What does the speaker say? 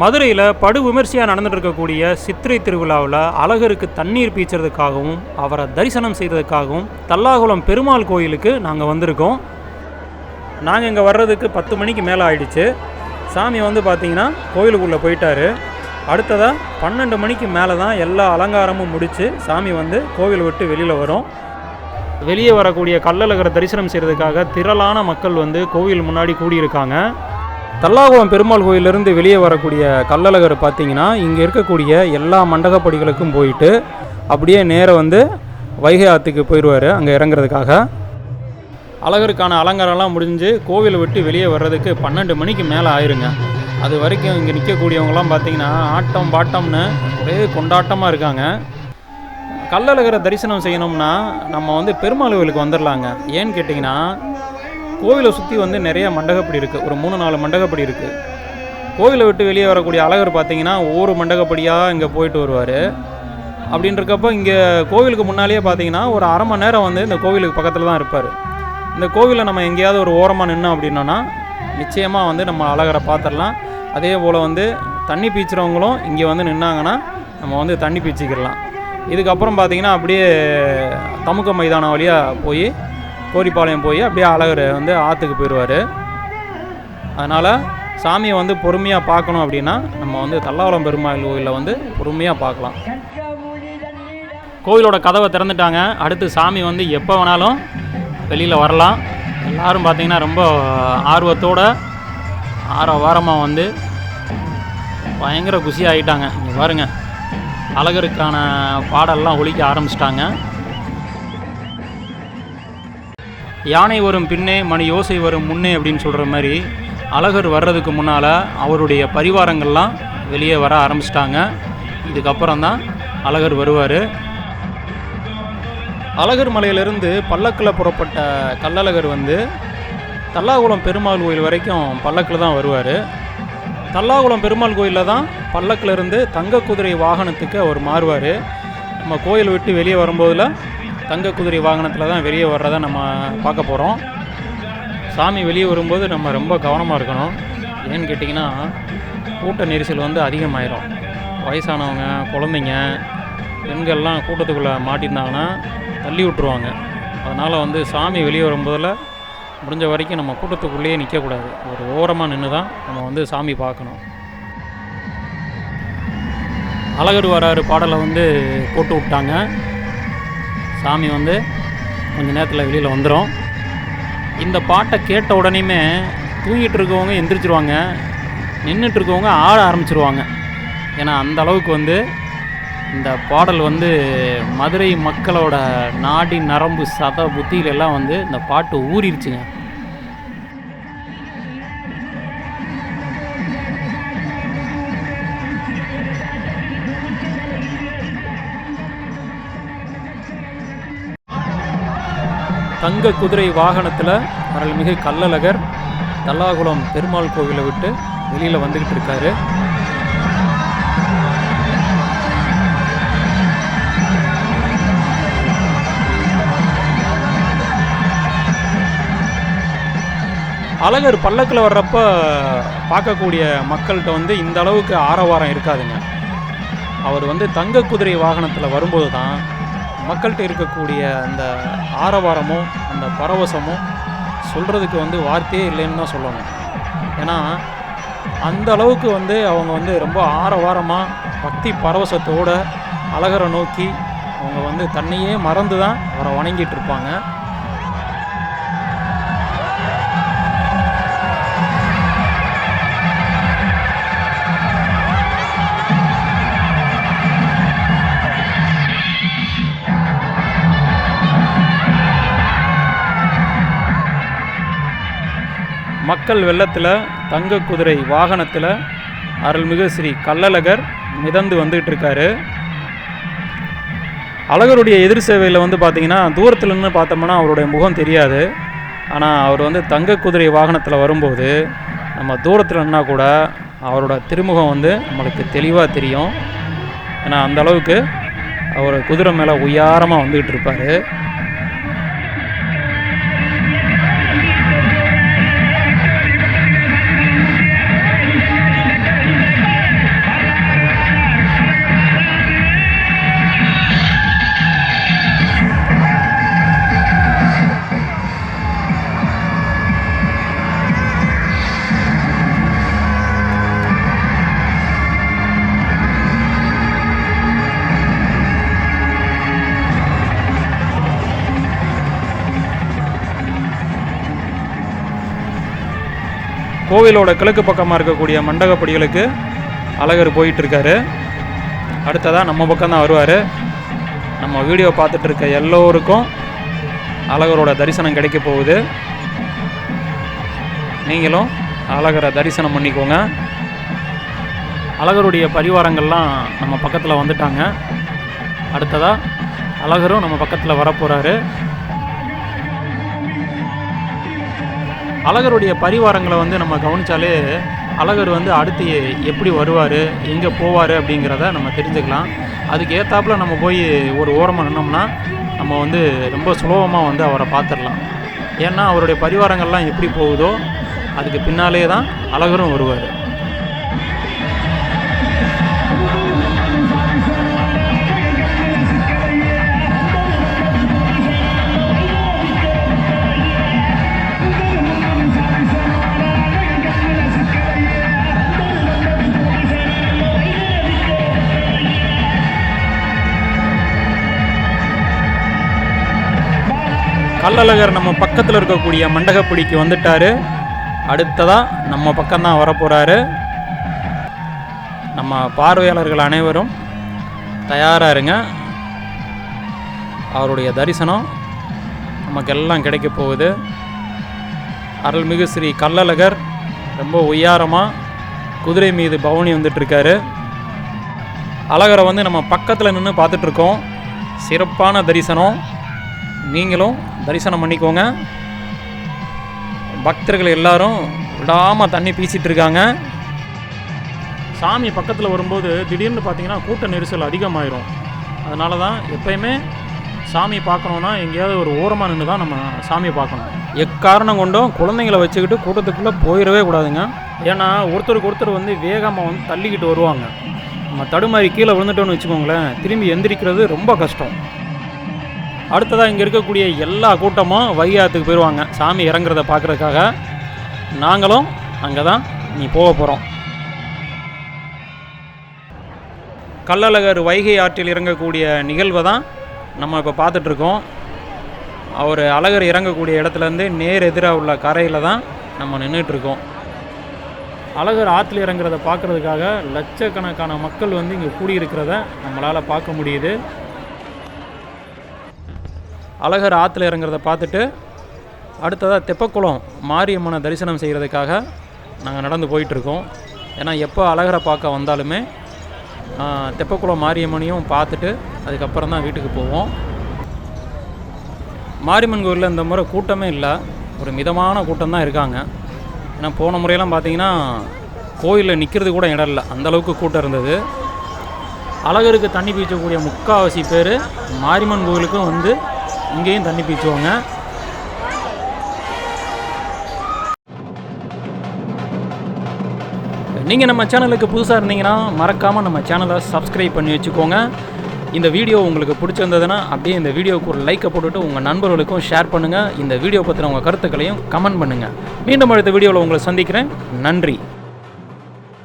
மதுரையில் படு விமர்சையாக நடந்துட்டு இருக்கக்கூடிய சித்திரை திருவிழாவில் அழகருக்கு தண்ணீர் பீய்ச்சறதுக்காகவும் அவரை தரிசனம் செய்கிறதுக்காகவும் தல்லாகுளம் பெருமாள் கோயிலுக்கு நாங்கள் வந்திருக்கோம். நாங்கள் இங்கே வர்றதுக்கு பத்து மணிக்கு மேலே ஆயிடுச்சு. சாமி வந்து பார்த்தீங்கன்னா கோயிலுக்குள்ளே போயிட்டார். அடுத்ததாக பன்னெண்டு மணிக்கு மேலே தான் எல்லா அலங்காரமும் முடித்து சாமி வந்து கோவில் விட்டு வெளியில் வரும். வெளியே வரக்கூடிய கல்லழகரை தரிசனம் செய்கிறதுக்காக திரளான மக்கள் வந்து கோவில் முன்னாடி கூடியிருக்காங்க. தல்லாகுளம் பெருமாள் கோயிலிருந்து வெளியே வரக்கூடிய கல்லழகர் பார்த்தீங்கன்னா இங்கே இருக்கக்கூடிய எல்லா மண்டகப்படிகளுக்கும் போயிட்டு அப்படியே நேராக வந்து வைகை ஆற்றுக்கு போயிடுவார் அங்கே இறங்குறதுக்காக. அழகருக்கான அலங்காரம்லாம் முடிஞ்சு கோவிலை விட்டு வெளியே வர்றதுக்கு பன்னெண்டு மணிக்கு மேலே ஆயிருங்க. அது வரைக்கும் இங்கே நிற்கக்கூடியவங்களாம் பார்த்தீங்கன்னா ஆட்டம் பாட்டம்னு ஒரே கொண்டாட்டமாக இருக்காங்க. கல்லழகரை தரிசனம் செய்யணும்னா நம்ம வந்து பெருமாள் கோவிலுக்கு வந்துடலாங்க ஏன்னு கேட்டிங்கன்னா கோவிலை சுற்றி வந்து நிறைய மண்டகப்படி இருக்குது ஒரு மூணு நாலு மண்டகப்படி இருக்குது கோவிலை விட்டு வெளியே வரக்கூடிய அழகர் பார்த்தீங்கன்னா ஒவ்வொரு மண்டகப்படியாக இங்கே போயிட்டு வருவார். அப்படின்றக்கப்போ இங்கே கோவிலுக்கு முன்னாலேயே பார்த்தீங்கன்னா ஒரு அரை மணி நேரம் வந்து இந்த கோவிலுக்கு பக்கத்தில் தான் இருப்பார். இந்த கோவிலில் நம்ம எங்கேயாவது ஒரு ஓரமாக நின்னோம் அப்படின்னோன்னா நிச்சயமாக வந்து நம்ம அழகரை பார்த்துடலாம். அதே போல் வந்து தண்ணி பீச்சுறவங்களும் இங்கே வந்து நின்னாங்கன்னா நம்ம வந்து தண்ணி பீச்சிக்கிடலாம் இதுக்கப்புறம் பார்த்தீங்கன்னா அப்படியே தமுக மைதானம் வழியாக போய் கோரிப்பாளையம் போய் அப்படியே அழகர் வந்து ஆற்றுக்கு போயிடுவார். அதனால் சாமியை வந்து பொறுமையாக பார்க்கணும் அப்படின்னா நம்ம வந்து தல்லாவளம் பெருமாள் கோயிலில் வந்து பொறுமையாக பார்க்கலாம். கோவிலோட கதவை திறந்துட்டாங்க. அடுத்து சாமி வந்து எப்போ வேணாலும் வெளியில் வரலாம். எல்லோரும் பார்த்தீங்கன்னா ரொம்ப ஆர்வத்தோட ஆற வாரமாக வந்து பயங்கர குஷி ஆகிட்டாங்க இங்கே பாருங்க. அழகருக்கான பாடல்லாம் ஒலிக்க ஆரம்பிச்சிட்டாங்க. யானை வரும் பின்னே மணி யோசை வரும் முன்னே அப்படின்னு சொல்கிற மாதிரி அழகர் வர்றதுக்கு முன்னால் அவருடைய பரிவாரங்கள்லாம் வெளியே வர ஆரம்பிச்சிட்டாங்க. இதுக்கப்புறம் தான் அழகர் வருவார். அழகர் மலையிலிருந்து பல்லக்கில் புறப்பட்ட கல்லழகர் வந்து தல்லாகுளம் பெருமாள் கோயில் வரைக்கும் பல்லக்கில் தான் வருவார். தல்லாகுளம் பெருமாள் கோயிலில் தான் பல்லக்கில் இருந்து தங்க குதிரை வாகனத்துக்கு அவர் மாறுவார். நம்ம கோயில் விட்டு வெளியே வரும்போதில் தங்க குதிரை வாகனத்தில் தான் வெளியே வர்றதை நம்ம பார்க்க போகிறோம் சாமி வெளியே வரும்போது நம்ம ரொம்ப கவனமாக இருக்கணும். ஏன்னு கேட்டிங்கன்னா கூட்ட நெரிசல் வந்து அதிகமாயிரும். வயசானவங்க குழந்தைங்க பெண்கள்லாம் கூட்டத்துக்குள்ளே மாட்டியிருந்தாங்கன்னா தள்ளி விட்டுருவாங்க. அதனால் வந்து சாமி வெளியே வரும்போதில் முடிஞ்ச வரைக்கும் நம்ம கூட்டத்துக்குள்ளேயே நிற்கக்கூடாது ஒரு ஓரமாக நின்று தான் நம்ம வந்து சாமி பார்க்கணும். அழகர் வராரு பாடலை வந்து போட்டு விட்டாங்க. சாமி வந்து கொஞ்சம் நேரத்தில் வெளியில் வந்துடும் இந்த பாட்டை கேட்ட உடனேயுமே தூங்கிட்டு இருக்கவங்க எந்திரிச்சிருவாங்க. நின்றுட்டு இருக்கவங்க ஆட ஆரம்பிச்சிருவாங்க. ஏன்னா அந்த அளவுக்கு வந்து இந்த பாடல் வந்து மதுரை மக்களோட நாடி நரம்பு சத புத்தியிலெல்லாம் வந்து இந்த பாட்டு ஊறிடுச்சுங்க. தங்க குதிரை வாகனத்தில் அருள்மிகு கள்ளழகர் தல்லாகுளம் பெருமாள் கோவிலை விட்டு வெளியில் வந்துக்கிட்டு இருக்காரு. அழகர் பல்லக்கில் வர்றப்ப பார்க்கக்கூடிய மக்கள்கிட்ட வந்து இந்த அளவுக்கு ஆரவாரம் இருக்காதுங்க. அவர் வந்து தங்க குதிரை வாகனத்தில் வரும்போது தான் மக்கள்கிட்ட இருக்கக்கூடிய அந்த ஆரவாரமும் அந்த பரவசமும் சொல்கிறதுக்கு வந்து வார்த்தையே இல்லைன்னு தான் சொல்லணும். ஏன்னா அந்த அளவுக்கு வந்து அவங்க வந்து ரொம்ப ஆரவாரமாக பக்தி பரவசத்தோடு அழகரை நோக்கி அவங்க வந்து தன்னையே மறந்து தான் அவரை வணங்கிட்டு இருப்பாங்க. மக்கள் வெள்ளத்தில் தங்க குதிரை வாகனத்தில் அருள்மிகு ஸ்ரீ கள்ளழகர் மிதந்து வந்துகிட்டு இருக்காரு அழகருடைய எதிர் சேவையில் வந்து பார்த்திங்கன்னா தூரத்தில் நின்று பார்த்தோம்னா அவருடைய முகம் தெரியாது. ஆனால் அவர் வந்து தங்க குதிரை வாகனத்தில் வரும்போது நம்ம தூரத்தில் நின்னா கூட அவரோட திருமுகம் வந்து நம்மளுக்கு தெளிவாக தெரியும். ஏன்னா அந்த அளவுக்கு அவர் குதிரை மேலே உயாரமாக வந்துக்கிட்டு இருப்பார் கோவிலோட கிழக்கு பக்கமாக இருக்கக்கூடிய மண்டகப்படிகளுக்கு அழகர் போயிட்டுருக்காரு. அடுத்ததாக நம்ம பக்கம் தான் வருவார். நம்ம வீடியோ பார்த்துட்டு இருக்க எல்லோருக்கும் அழகரோட தரிசனம் கிடைக்க போகுது. நீங்களும் அழகரை தரிசனம் பண்ணிக்கோங்க. அழகருடைய பரிவாரங்கள்லாம் நம்ம பக்கத்தில் வந்துட்டாங்க. அடுத்ததாக அழகரும் நம்ம பக்கத்தில் வரப்போகிறாரு அழகருடைய பரிவாரங்களை வந்து நம்ம கவனித்தாலே அழகர் வந்து அடுத்து எப்படி வருவார் எங்கே போவார் அப்படிங்கிறத நம்ம தெரிஞ்சுக்கலாம். அதுக்கு ஏற்றாப்புல நம்ம போய் ஒரு ஓரமாக நின்னோம்னா நம்ம வந்து ரொம்ப சுலபமாக வந்து அவரை பார்த்துடலாம் ஏன்னா அவருடைய பரிவாரங்கள்லாம் எப்படி போகுதோ அதுக்கு பின்னாலே தான் அழகரும் வருவார். கள்ளழகர் நம்ம பக்கத்தில் இருக்கக்கூடிய மண்டகப்பிடிக்கு வந்துட்டார். அடுத்ததாக நம்ம பக்கம்தான் வரப்போகிறாரு நம்ம பார்வையாளர்கள் அனைவரும் தயாராக இருங்க. அவருடைய தரிசனம் நமக்கெல்லாம் கிடைக்க போகுது. அருள்மிகு ஸ்ரீ கள்ளழகர் ரொம்ப உயாரமாக குதிரை மீது பவனி வந்துட்டுருக்காரு. அழகரை வந்து நம்ம பக்கத்தில் நின்று பார்த்துட்ருக்கோம் சிறப்பான தரிசனம். நீங்களும் தரிசனம் பண்ணிக்கோங்க. பக்தர்கள் எல்லாரும் விடாமல் தண்ணி பீச்சிட்டு இருக்காங்க. சாமி பக்கத்தில் வரும்போது திடீர்னு பார்த்தீங்கன்னா கூட்ட நெரிசல் அதிகமாயிரும். அதனால தான் எப்பயுமே சாமி பார்க்கணுன்னா எங்கேயாவது ஒரு ஓரமாக நின்று தான் நம்ம சாமியை பார்க்கணும். எக்காரணம் கொண்டும் குழந்தைங்களை வச்சுக்கிட்டு கூட்டத்துக்குள்ளே போயிடவே கூடாதுங்க. ஏன்னா ஒருத்தருக்கு ஒருத்தர் வந்து வேகமாக வந்து தள்ளிக்கிட்டு வருவாங்க. நம்ம தடுமாறி கீழே விழுந்துட்டோம்னு வச்சுக்கோங்களேன் திரும்பி எந்திரிக்கிறது ரொம்ப கஷ்டம். அடுத்ததாக இங்கே இருக்கக்கூடிய எல்லா கூட்டமும் வைகாத்துக்கு போயிடுவாங்க சாமி இறங்குறத பார்க்குறதுக்காக. நாங்களும் அங்கே தான் நீ போக போகிறோம் கள்ளழகர் வைகை ஆற்றில் இறங்கக்கூடிய நிகழ்வை தான் நம்ம இப்போ பார்த்துட்ருக்கோம். அவர் அழகர் இறங்கக்கூடிய இடத்துலேருந்து நேர் எதிராக உள்ள கரையில் தான் நம்ம நின்றுட்டுருக்கோம் அழகர் ஆற்றுல இறங்குறத பார்க்குறதுக்காக லட்சக்கணக்கான மக்கள் வந்து இங்கே கூடியிருக்கிறத நம்மளால் பார்க்க முடியுது. அழகர் ஆற்றுல இறங்குறத பார்த்துட்டு அடுத்ததாக தெப்பக்குளம் மாரியம்மனை தரிசனம் செய்கிறதுக்காக நாங்கள் நடந்து போயிட்டுருக்கோம். ஏன்னா எப்போ அழகரை பார்க்க வந்தாலுமே தெப்பக்குளம் மாரியம்மனையும் பார்த்துட்டு அதுக்கப்புறம் தான் வீட்டுக்கு போவோம். மாரியம்மன் கோயிலில் இந்த முறை கூட்டமே இல்லை. ஒரு மிதமான கூட்டம் தான் இருக்காங்க. ஏன்னா போன முறையெல்லாம் பார்த்தீங்கன்னா கோயிலில் நிற்கிறது கூட இடம் இல்லை. அந்தளவுக்கு கூட்டம் இருந்தது. அழகருக்கு தண்ணி பீச்சக்கூடிய முக்காவாசி பேர் மாரியம்மன் கோயிலுக்கும் வந்து இங்கேயும் தண்ணி பீச்சுவாங்க. நீங்கள் நம்ம சேனலுக்கு புதுசாக இருந்தீங்கன்னா மறக்காமல் நம்ம சேனலை சப்ஸ்கிரைப் பண்ணி வச்சுக்கோங்க. இந்த வீடியோ உங்களுக்கு பிடிச்சிருந்ததுன்னா அப்படியே இந்த வீடியோவுக்கு ஒரு லைக்கை போட்டுட்டு உங்கள் நண்பர்களுக்கும் ஷேர் பண்ணுங்கள் இந்த வீடியோ பற்றின உங்கள் கருத்துக்களையும் கமெண்ட் பண்ணுங்கள் மீண்டும் அடுத்த வீடியோவில் உங்களை சந்திக்கிறேன். நன்றி.